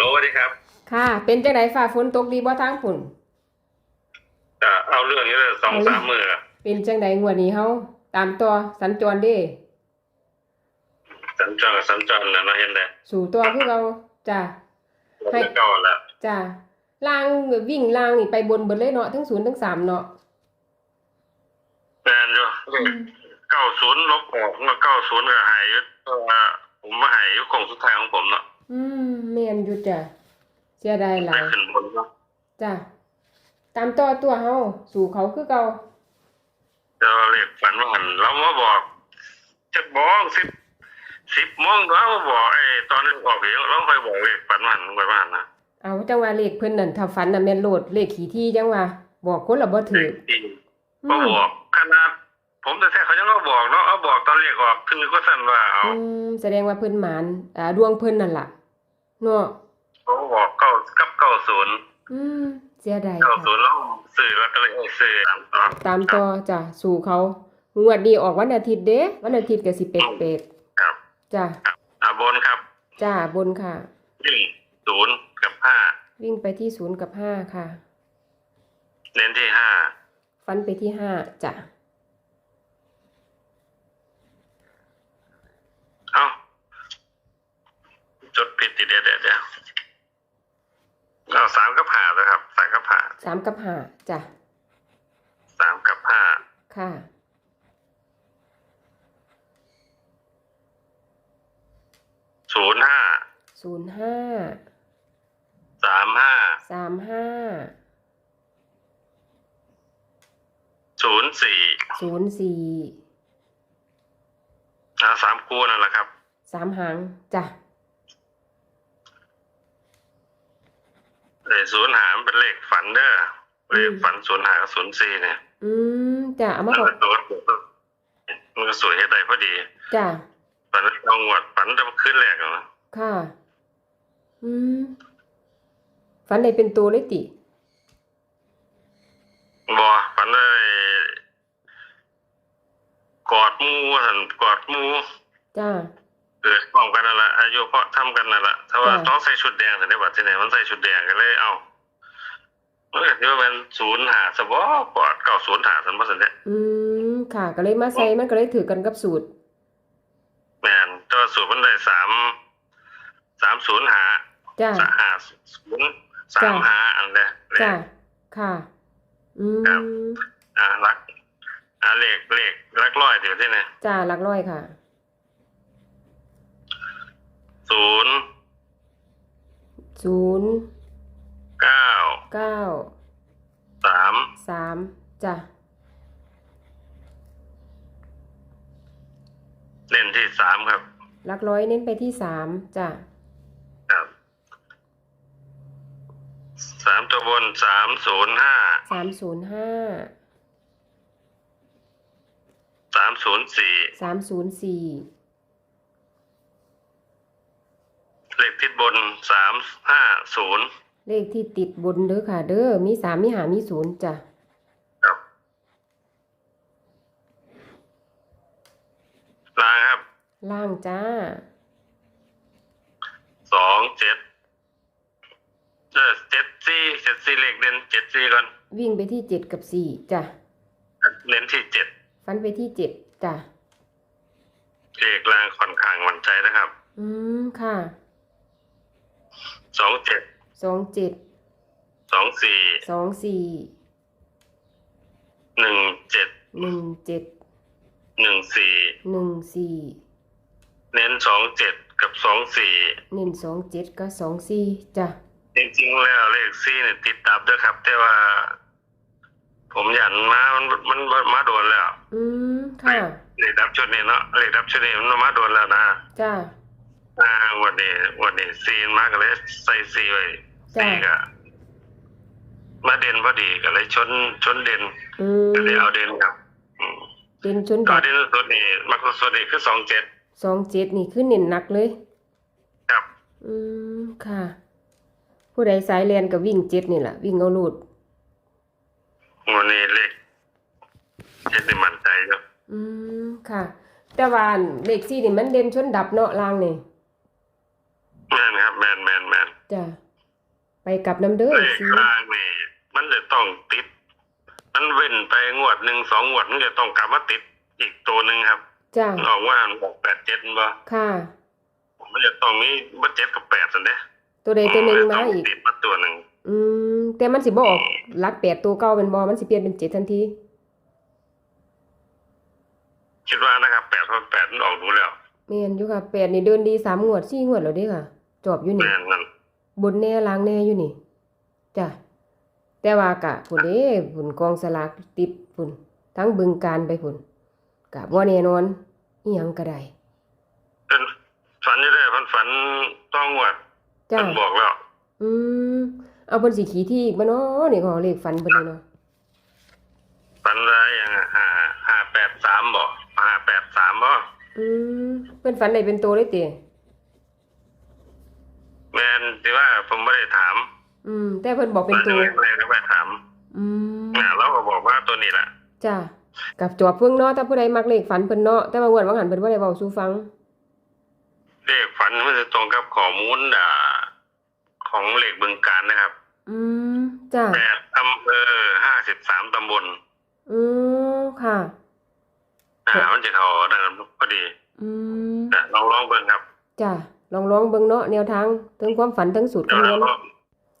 โหลสวัสดีครับ ค่ะ เป็นจังไดฝ่าฝนตกดีบ่ทางฝุ่นอ่าเอาเรื่องนี้เลยสองเอาเลยสามมืออะเป็นจังไดงวดนี้เฮาตามตัวสัญจรเด้สัญจรกับสัญจรนะเนาะเห็นได้สู่ตัวคือเราจ้ะให้เก่าแล้วจ้ะล่างวิ่งล่างนี่ไปบนเบิดเลยเนาะทั้งศูนย์ทั้งสามเนาะแมนอยู่เก้าศูนย์ลบออกเมื่อเก้าศูนย์ก็หายอยู่เพราะว่าผมมาหายอยู่ของสุดท้ายของผมเนาะ อืมแม่นอยู่จ้ะเสียดายหไปลายขึ้นบนเนาะจ้ะตามต่อตัวเฮาสู่เขาคือเก่าเดี๋ยวเรียกฝันว่าหันเรามาบอกจะบอกสิบสิบโมงแล้วมาบอกไอ้ตอนนี้ออกเองเราไปบอกเรียกฝันว่าหันไปว่าหันนะเอาจังว่าเลขเพิ่นนั่นถ้าฝันน่ะแม่นโลดเลขขี่ที่จังว่าบอกคนละบ่ถือจริงอืก็มบอกขนาดผมแต่แท้เขายังก็บอกเนาะเอาบอกตอนเรียกออกคือก็สั่นว่าเอาอืมแสดงว่าเพิ่นหมานอ่าดวงเพิ่นนั่นล่ะ เนาะเขาบอกเก้ากับเก้าศูนย์อืมเสียดายเก้าค่ะศูนย์แล้วสื่อแล้วก็เลยเอาสื่อตามต่อตามต่อจ้ะสู่เขางวดนี้ออกวันอาทิตย์เด้วันอาทิตย์ก็สิเป็ดเป็ดครับจ้ะอ่าบนครับจ้าบนค่ะวิ่งศูนย์กับห้าวิ่งไปที่ศูนย์กับห้าค่ะ เน้นที่ห้าฟันไปที่ห้าจ้ะเอ้าจดผิดติเดียวเดี๋ยวเดี๋ยว เอาสามกับห้าเลยครับสามกับห้าสามกับห้าจ้ะสามกับห้าค่ะ ศูนย์ห้าศูนย์ห้า สามห้าสามห้า ศูนย์สี่ศูนย์สี่อ่าสามคู่นั่นแหละครับ สามหางจ้ะ เลขศูนย์หามันเป็นเลขฝันเด้อเลขฝันศูนย์หากับศูนย์สี่เนี่ยอืมจ้ะเอามามันขอก็ตัวมันก็สวยให้ได้พอดีจ้ะฝันเอางวดฝันจะขึ้นแรกอะนะค่ะ อืมฟันได้เป็นตัวเลยติ บอฝันเลยกอดหมูสันกอดหมูจ้า เกิดพร้อมกันนั่นแหละอายุเพราะทำกันนั่นแหละถ้าว่าจ้ะต้องใส่ชุดแดงแต่ในบัดที่ไหนมันใส่ชุดแดงกันเลยเอาเมื่อที่ว่าเป็นศูนย์หาสบกอดเก่าศูนย์หาสันบ่สันเนี่ยอืมค่ะ ก็เลยมาใส่มันก็เลยถือกันกับสูตรแมนตัวสูตรมันได้สามสามศูนย์หาจ้าสามหาศูนย์สามหาอันเนี้ยเลจ้าขค่ะอืครับมอ่ารักอ่าเลขเลขรักร้อยเดี๋ยวที่ไหนจ้าหลักร้อยค่ะ ศูนย์ ศูนย์เก้าเก้าสามสามจ้าเล่นที่สามครับหลักร้อยเน้นไปที่สามจ้าครับสามตัวบนสามศูนย์ห้าสามศูนย์ห้าสามศูนย์สี่สามศูนย์สี่ เลขทิศบนสามห้าศูนย์เลขที่ติดบนเด้อค่ะ เด้อมีสามมีหามีศูนย์จ้ะครับลางครับล่างจ้าสองเจ็ดเออเจ็ดสี่เจ็ดสี่เลขเด่นเจ็ดสี่ก่อนวิ่งไปที่เจ็ดกับสี่จ้ะเน้นที่เจ็ดฟันไปที่เจ็ดจ้ะเลขลางค่อนข้างมั่นใจนะครับ อืมค่ะ สองเจ็ดสองเจ็ดสองสี่สองสี่หนึ่งเจ็ดหนึ่งเจ็ดหนึ่งสี่หนึ่งสี่เน้นสองเจ็ดกับสองสี่เน้นสองเจ็ดกับสองสี่จ้ะจริงๆแล้วเลขสี่เนี่ยติดตับด้วยครับ แต่ว่า ผมยันมามันมันมันมาโดนแล้ว อืมค่ะเลขดับชุดนี้เนาะเลขดับชุดนี้มันมาโดนแล้วนะจ้ะ อ่าวันนี้วันนี้ซีนมาก็เลยใส่ซีไว้จ้ะซีก็มาเด่นพอดีก็เลยชนชนเด่นอืมก็เลยเอาเด่นครับอืมเป็นชนก็ดับเด่นสุดนี่มักสุดนี่คือสองเจ็ดสองเจ็ดนี่คือเน้นหนักเลย ครับอืมค่ะ ผู้ใดสายเรียนกับวิ่งเจ็ดนี่แหละวิ่งเอาลูด วันนี้เลขเจ็ดนี่มั่นใจครับอืมค่ะ แต่ว่าเลขสี่นี่มันเด่นชนดับเนาะลางนี่ แม่นครับ แมนแมนแมน จ้ะไปกลับน้ำเด้อเลขสิล่างนี่มันจะต้องติด มันเว้นไปงวดหนึ่งสองงวดมันจะต้องกลับมาติดอีกตัวหนึ่งครับจ้ะมันออกว่าหกแปดเจ็ดบ่ค่ะ มันจะต้องมีบัดเจ็ดกับแปดสันเด้ตัวใดตัวหนึ่งมาอีกติดมาตัวหนึ่งอืมแต่มันสิบ่ออกหลักแปดตัวเก่าเป็นบ่มันสิเปลี่ยนเป็นเจ็ดทันทีคิดว่านะครับแปดเพราะแปดมันออกดูแล้วแม่นอยู่ค่ะแปดนี่เดินดีสามงวดสี่งวดแล้วเด้ค่ะ จอบอยู่นี่แม่นนั่น บนแน่ล้างแน่อยู่นี่จ้ะแต่ว่ากะพุ่นเด้พุ่นกองสลากติดพุ่นทั้งบึงการไปพุ่นกะบ่แน่นอนอีหยังก็ได้เป็นฝันอยู่ได้ฝันฝันต้องงวดจ้ะมันบอกแล้ว อืมเอาเพิ่นสิขี่ที่อีกบ่เนาะนี่ก็เลขฝันเพิ่นนี่เนาะฝันได้ยังอะห้าห้าแปดสามบ่ห้าแปดสามบ่อืมเพิ่นฝันได้เป็นตัวเลยติแม่น ที่ว่าผมไม่ได้ถามอืม แต่เพิ่นบอกเป็นตัวไม่ได้ไม่ได้ถาม อืมเนี่ยเราก็บอกว่าตัวนี้แหละจ้ะกับจอบเพิ่งเนาะถ้าผู้ใดมักเลขฝันเพิ่นเนาะแต่ว่างวดว่าหันเพิ่นบ่ได้เว้าสู่ฟัง เลขฝันมันจะตรงกับข้อมูลอ่า ของเลขบึงการนะครับ อืมจ้ะแปดอำเภอห้าสิบสามตำบลอืมค่ะอ่ามันจะเขาดังนั้นพอดีอืมนะลองลองเบิ่งครับ จ้ะ ลองลองเบิ่งเนาะแนวทางถึงความฝันถึงสูตรเดี๋ยวคำนเราวณก็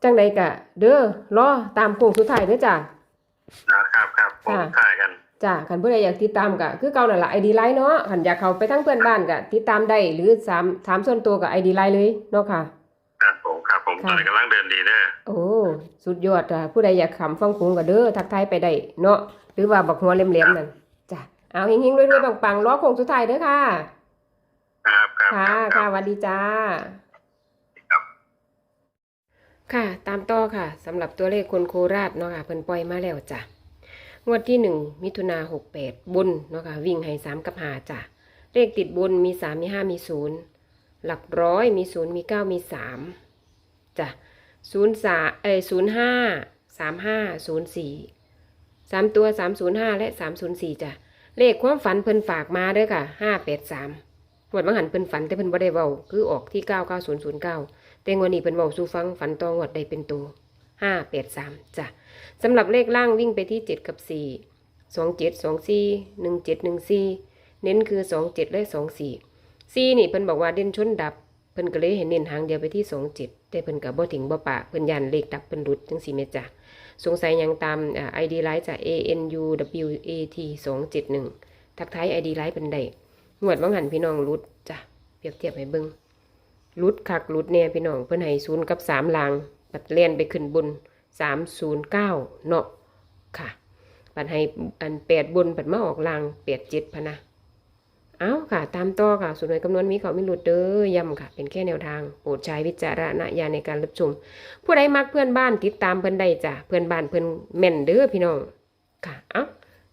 จังใดกะ เด้อรอตามโค้งสุดท้ายเด้อจ้ะนะครับครับผมค่ะถ่ายกันจ้ะคันผู้ใดอยากติดตามกะคือเก่านั่นล่ะ ID Line เนาะคันอยากเข้าไปทั้งเพื่อนบ้านกะติดตามได้หรือสามถามส่วนตัวกับ ID Line เลยเนาะค่ะครับผมครับผมค่ะตอนนี้กำลังเดินดีเด้อโอ้สุดยอดอะผู้ใดอยากขำฟังคุงก็เด้อทักทายไปได้เนาะหรือว่าบักหัวเหลี่ยมๆนั่นจ้ะเอาเฮงๆรวยๆปังๆล้อโค้งสุดท้ายเด้อค่ะ ค่ะค่ะสวัสดีจ้า ค่ะ ตามต่อค่ะสำหรับตัวเลขคนโคราชเนาะค่ะเพิ่นปล่อยมาแล้วจ้ะงวดที่หนึ่งมิถุนาหกแปดบุญเนาะค่ะวิ่งให้สามกับหาจ้ะเลขติดบุญมีสามมีห้ามีศูนย์หลักร้อยมีศูนย์มีเก้ามีสามจ้ะศูนย์สาเอ้ศูนย์ห้าสามห้าศูนย์สี่สามตัวสามศูนย์ห้าและสามศูนย์สี่จ้ะเลขความฝันเพิ่นฝากมาเด้อค่ะห้าแปดสาม หวดบางหันเพิ่นฝันแต่เพิ่นบ่ได้เว้าคือออกที่99009แต่งวดนี้เพิ่นเว้าสู่ฟังฝันตองวดได้เป็นตัว583จ้ะสำหรับเลขล่างวิ่งไปที่7กับ4 27 24 17 14เน้นคือ27และ24 4นี่เพิ่นบอกว่าเด่นชนดับ เพิ่นก็เลยเห็นเน้นหางเดียวไปที่27แต่เพิ่นก็บ่ถึงบ่ปะเพิ่นยันเลขดับเพิ่นหลุดจังซี่แม่จ้ะสงสัยยังตามอ่า ID ไลน์จาก ANUWAT 271ทักทาย ID ไลน์เป็นได้ งวดว่างหันพี่น้องรุดจ้ะเปรียบเทียบให้เบิ่งรุดคักรุดแน่พี่น้องเพิ่อนให้ศูนย์กับสามลางปัดเล่นไปขึ้นบนสามศูนย์เก้าเนาะค่ะปัดให้อันแปดบนปัดมาออกลางแปดเจ็ดพนะเอาค่ะ ตามต่อค่ะส่วนหน่วยคำนวณมีเขาไม่หลุดเด้อย้ำค่ะ เป็นแค่แนวทางโปรดใช้วิจารณญาณในการรับชม ผู้ใดมักเพื่อนบ้านติดตามเพิ่อนได้จ้ะเพื่อนบ้านเพิ่อนแม่นเด้อพี่น้องค่ะ เอ้า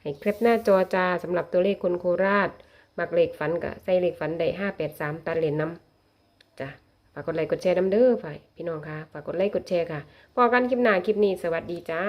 ให้แคปหน้าจอจ้าสำหรับตัวเลขคนโคราช มักเลขฝันก็ใส่เลขฝันได้ห้าแปดสามตัดเลนน้ำจ้ะฝากกดไลค์กดแชร์น้ำเด้อฝ่ายพี่น้องค่ะฝากกดไลค์กดแชร์ค่ะพอกันคลิปหน้าคลิปนี้สวัสดีจ้า